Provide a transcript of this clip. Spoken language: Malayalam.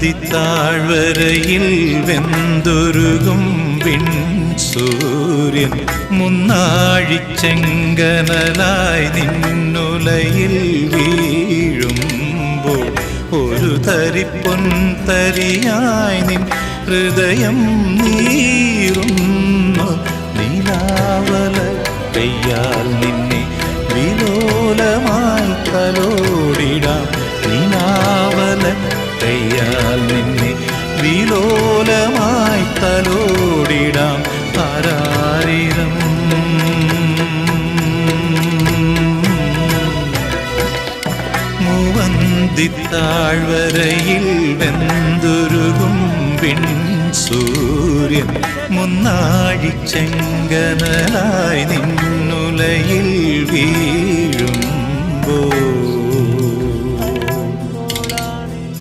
മൂവന്തിത്താഴ്വരയിൽ വെന്തുരുകും വിൺ സൂര്യൻ. മുന്നാഴിച്ചെങ്കനലായി നിന്നുലയിൽ വീഴുമ്പോൾ ഒരു തരിപ്പൊൻ തരിയായി നിൻ ഹൃദയം നീറുന്നു. നീലാവല പെയ്യാൽ നിന്നെ വിലോലമായി തലോടിടാം. പെയ്യാൽ നിന്നെ വിലോലമായി തലോടിടാം ആരാരിരം മുവന്തിത്താഴ്വരയിൽ വെന്തുരുകും പിൻ സൂര്യൻ മുന്നാഴിച്ചെങ്കനലായി നിന്നുലയിൽ വീഴുമ്പോൾ